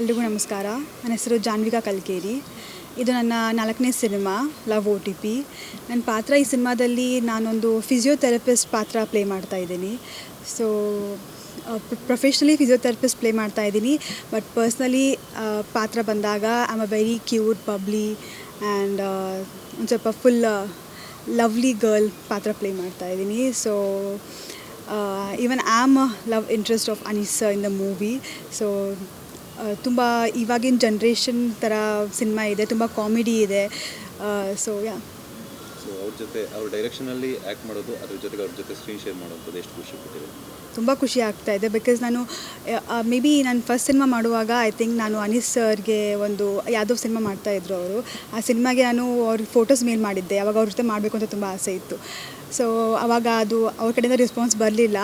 ಎಲ್ರಿಗೂ ನಮಸ್ಕಾರ. ನನ್ನ ಹೆಸರು ಜಾನ್ವಿಕಾ ಕಲ್ಕೇರಿ. ಇದು ನನ್ನ ನಾಲ್ಕನೇ cinema, love O T P ನನ್ನ ಪಾತ್ರ ಈ ಸಿನಿಮಾದಲ್ಲಿ ನಾನೊಂದು ಫಿಸಿಯೋಥೆರಪಿಸ್ಟ್ ಪಾತ್ರ ಪ್ಲೇ ಮಾಡ್ತಾ ಇದ್ದೀನಿ. ಸೊ ಪ್ರೊಫೆಷ್ನಲಿ ಫಿಸಿಯೋಥೆರಪಿಸ್ಟ್ ಪ್ಲೇ ಮಾಡ್ತಾ ಇದ್ದೀನಿ. ಬಟ್ ಪರ್ಸ್ನಲಿ ಪಾತ್ರ ಬಂದಾಗ I'm a very cute bubbly and ಒಂದು ಸ್ವಲ್ಪ ಫುಲ್ ಲವ್ಲಿ ಗರ್ಲ್ ಪಾತ್ರ ಪ್ಲೇ ಮಾಡ್ತಾ ಇದ್ದೀನಿ. So even I'm love interest of Anish in the movie so ತುಂಬ ಇವಾಗಿನ ಜನ್ರೇಷನ್ ಥರ ಸಿನಿಮಾ ಇದೆ ತುಂಬ ಕಾಮಿಡಿ ಇದೆ. ಸೊ ಯಾ ಸೊ ಅವ್ರ ಜೊತೆ ಅವ್ರ ಡೈರೆಕ್ಷನಲ್ಲಿ ಆ್ಯಕ್ಟ್ ಮಾಡೋದು ಅದ್ರ ಜೊತೆಗೆ ಅವ್ರ ಜೊತೆ ಸ್ಕ್ರೀನ್ ಶೇರ್ ಮಾಡೋದು ಎಷ್ಟು ಖುಷಿ ಕೊಟ್ಟಿದೆ. ತುಂಬ ಖುಷಿ ಆಗ್ತಾ ಇದೆ ಬಿಕಾಸ್ ನಾನು ಮೇ ಬಿ ನಾನು ಫಸ್ಟ್ ಸಿನಿಮಾ ಮಾಡುವಾಗ ಐ ಥಿಂಕ್ ನಾನು ಅನೀಸ್ ಸರ್ಗೆ ಒಂದು ಯಾವುದೋ ಸಿನಿಮಾ ಮಾಡ್ತಾಯಿದ್ರು ಅವರು. ಆ ಸಿನಿಮಾಗೆ ನಾನು ಅವ್ರಿಗೆ ಫೋಟೋಸ್ ಮೇಲ್ ಮಾಡಿದ್ದೆ ಅವಾಗ ಅವ್ರ ಜೊತೆ ಮಾಡಬೇಕು ಅಂತ ತುಂಬ ಆಸೆ ಇತ್ತು. ಸೊ ಅವಾಗ ಅದು ಅವ್ರ ಕಡೆಯಿಂದ ರೆಸ್ಪಾನ್ಸ್ ಬರಲಿಲ್ಲ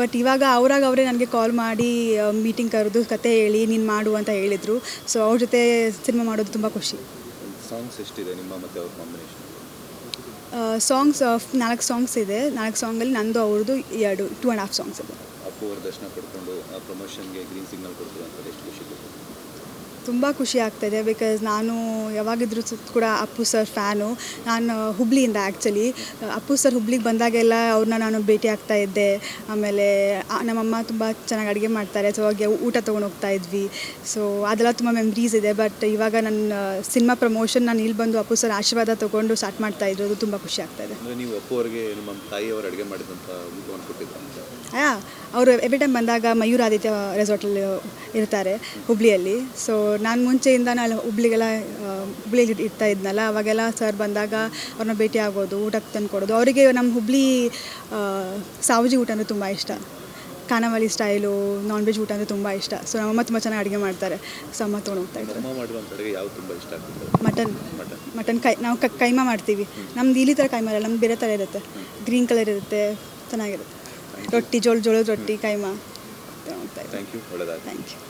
ಬಟ್ ಇವಾಗ ಅವರಾಗ ಅವರೇ ನನಗೆ ಕಾಲ್ ಮಾಡಿ ಮೀಟಿಂಗ್ ಕರೆದು ಕತೆ ಹೇಳಿ ನೀನು ಮಾಡು ಅಂತ ಹೇಳಿದರು. ಸೊ ಅವ್ರ ಜೊತೆ ಸಿನಿಮಾ ಮಾಡೋದು ತುಂಬ ಖುಷಿ. ಸಾಂಗ್ಸ್ ಎಷ್ಟಿದೆ ನಿಮ್ಮ ಮತ್ತು ಅವ್ರ ಕಾಂಬಿನೇಷನ್ ಸಾಂಗ್ಸ್ ನಾಲ್ಕು ಸಾಂಗ್ಸ್ ಇದೆ. ನಾಲ್ಕು ಸಾಂಗಲ್ಲಿ ನಂದು ಅವ್ರದ್ದು ಎರಡು ಟೂ ಆ್ಯಂಡ್ ಹಾಫ್ ಸಾಂಗ್ಸ್ ಇದೆ. ಅಪ್ಪು ದರ್ಶನ ಪಡ್ಕೊಂಡು ಪ್ರಮೋಷನ್ಗೆ ಗ್ರೀನ್ ಸಿಗ್ನಲ್ ಕೊಡ್ತೀವಿ ಅಂತ ಎಷ್ಟು ಖುಷಿ ತುಂಬ ಖುಷಿ ಆಗ್ತಾಯಿದೆ ಬಿಕಾಸ್ ನಾನು ಯಾವಾಗಿದ್ರೂ ಕೂಡ ಅಪ್ಪು ಸರ್ ಫ್ಯಾನು. ನಾನು ಹುಬ್ಳಿಯಿಂದ ಆ್ಯಕ್ಚುಲಿ ಅಪ್ಪು ಸರ್ ಹುಬ್ಳಿಗೆ ಬಂದಾಗೆಲ್ಲ ಅವ್ರನ್ನ ನಾನು ಭೇಟಿ ಆಗ್ತಾ ಇದ್ದೆ. ಆಮೇಲೆ ನಮ್ಮಮ್ಮ ತುಂಬ ಚೆನ್ನಾಗಿ ಅಡುಗೆ ಮಾಡ್ತಾರೆ. ಸೊ ಹಾಗೆ ಊಟ ತೊಗೊಂಡು ಹೋಗ್ತಾ ಇದ್ವಿ. ಸೊ ಅದೆಲ್ಲ ತುಂಬ ಮೆಮ್ರೀಸ್ ಇದೆ. ಬಟ್ ಇವಾಗ ನನ್ನ ಸಿನಿಮಾ ಪ್ರಮೋಷನ್ ನಾನು ಇಲ್ಲಿ ಬಂದು ಅಪ್ಪು ಸರ್ ಆಶೀರ್ವಾದ ತೊಗೊಂಡು ಸ್ಟಾರ್ಟ್ ಮಾಡ್ತಾ ಅದು ತುಂಬ ಖುಷಿ ಆಗ್ತಾಯಿದೆ ಇದೆ. ನೀವು ಅಪ್ಪು ಅವ್ರಿಗೆ ನಿಮ್ಮ ತಾಯಿಯವರು ಅಡುಗೆ ಮಾಡಿದಂಥ ಊಟವನ್ನು ಕೊಟ್ಟಿದ್ರ ಅಂತ. ಯಾ ಅವರು ಎವ್ರಿ ಟೈಮ್ ಬಂದಾಗ ಮಯೂರಾದಿತ್ಯ ರೆಸಾರ್ಟಲ್ಲಿ ಇರ್ತಾರೆ ಹುಬ್ಳಿಯಲ್ಲಿ. ಸೊ ನಾನು ಮುಂಚೆಯಿಂದ ನಾನು ಹುಬ್ಳಿಗೆಲ್ಲ ಹುಬ್ಳಿಯಲ್ಲಿ ಇರ್ತಾ ಇದ್ನಲ್ಲ ಅವಾಗೆಲ್ಲ ಸರ್ ಬಂದಾಗ ಅವ್ರನ್ನ ಭೇಟಿ ಆಗೋದು ಊಟಕ್ಕೆ ತಂದು ಕೊಡೋದು. ಅವರಿಗೆ ನಮ್ಮ ಹುಬ್ಳಿ ಸಾವುಜಿ ಊಟ ಅಂದರೆ ತುಂಬ ಇಷ್ಟ. ಖಾನಾವಳಿ ಸ್ಟೈಲು ನಾನ್ ವೆಜ್ ಊಟ ಅಂದರೆ ತುಂಬ ಇಷ್ಟ. ಸೊ ನಮ್ಮಮ್ಮ ತುಂಬ ಚೆನ್ನಾಗಿ ಅಡುಗೆ ಮಾಡ್ತಾರೆ. ಸೊ ಅಮ್ಮ ತೊಗೊಂಡು ಹೋಗ್ತಾ ಇದ್ದಾರೆ. ಮಟನ್. ಮಟನ್. ಮಟನ್ ಕೈ ನಾವು ಕೈಮಾ ಮಾಡ್ತೀವಿ. ನಮ್ದು ಇಲ್ಲಿ ಥರ ಕೈಮಾ ಇರಲ್ಲ ನಮ್ದು ಬೇರೆ ಥರ ಇರುತ್ತೆ. ಗ್ರೀನ್ ಕಲರ್ ಇರುತ್ತೆ ಚೆನ್ನಾಗಿರುತ್ತೆ. ರೊಟ್ಟಿ ಜೋಳ ಜೋಳದ ರೊಟ್ಟಿ ಕೈಮಾ ಥ್ಯಾಂಕ್ ಯು ಒಳ್ಳೆದಾಗ್ತದೆ ಥ್ಯಾಂಕ್ ಯು